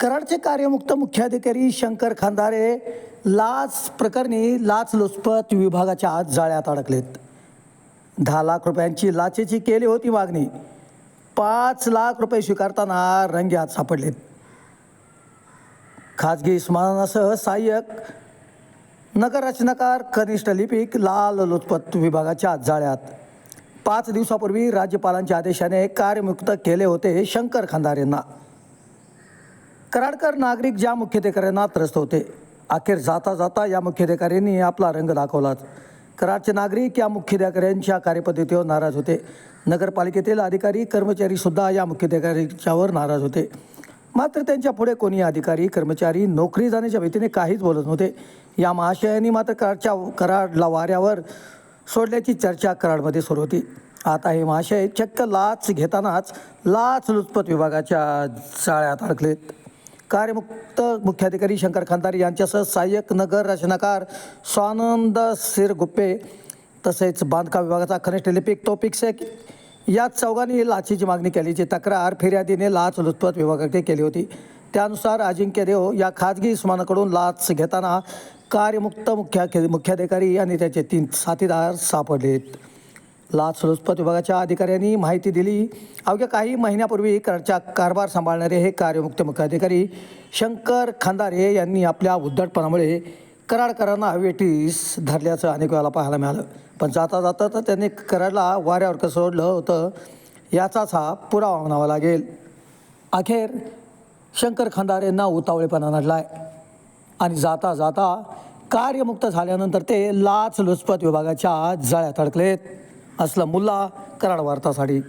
कराडचे कार्यमुक्त मुख्याधिकारी शंकर खांदारे लाच प्रकरणी लाचलुचपत विभागाच्या आत जाळ्यात अडकलेत. दहा लाख रुपयांची लाचेची केली होती मागणी. पाच लाख रुपये स्वीकारताना रंग्यात सापडलेत. खाजगी स्मरणासह सहाय्यक नगररचनाकार कनिष्ठ लिपिक लाल लुचपत विभागाच्या आत जाळ्यात. पाच दिवसापूर्वी राज्यपालांच्या आदेशाने कार्यमुक्त केले होते शंकर खंदारेंना. कराडकर नागरिक ज्या मुख्याधिकाऱ्यांना त्रस्त होते अखेर जाता जाता या मुख्याधिकाऱ्यांनी आपला रंग दाखवलाच कराडचे नागरिक या मुख्याधिकाऱ्यांच्या कार्यपद्धतीवर नाराज होते. नगरपालिकेतील अधिकारी कर्मचारीसुद्धा या मुख्याधिकाऱ्यांच्यावर नाराज होते. मात्र त्यांच्या पुढे कोणी अधिकारी कर्मचारी नोकरी जाण्याच्या भीतीने काहीच बोलत नव्हते. या महाशयांनी मात्र कराडच्या कराडला वाऱ्यावर सोडल्याची चर्चा कराडमध्ये सुरू होती. आता हे महाशय चक्क लाच घेतानाच लाच लुचपत विभागाच्या जाळ्यात अडकलेत. कार्यमुक्त मुख्याधिकारी शंकर खांदारी यांच्यासह सहाय्यक नगर रचनाकार स्वानंद सिरगुप्पे तसेच बांधकाम विभागाचा कनिष्ठ लिपिक तोपिक शेख या चौघांनी लाचीची मागणी केल्याची तक्रार फिर्यादीने लाच लुचपत विभागाकडे केली होती. त्यानुसार अजिंक्य देव या खाजगी इस्मानाकडून लाच घेताना कार्यमुक्त मुख्या मुख्याधिकारी आणि त्याचे तीन साथीदार सापडलेत. लाचलुचपत विभागाच्या अधिकाऱ्यांनी माहिती दिली. अवघ्या काही महिन्यापूर्वी करचा कारभार सांभाळणारे हे कार्यमुक्त मुख्याधिकारी शंकर खंदारे यांनी आपल्या उद्धटपणामुळे कराडकरांना हवेटीस धरल्याचं अनेक वेळाला पाहायला मिळालं. पण जाता जाता तर त्यांनी कराडला वाऱ्यावर कसं सोडलं होतं याचाच हा पुरावा म्हणावा लागेल. अखेर शंकर खांदारेंना उतावळेपणा नडलाय. आणि जाता जाता कार्यमुक्त झाल्यानंतर ते लाचलुचपत विभागाच्या जाळ्यात अडकलेत. असलं मुल्ला कराड वार्तासाठी.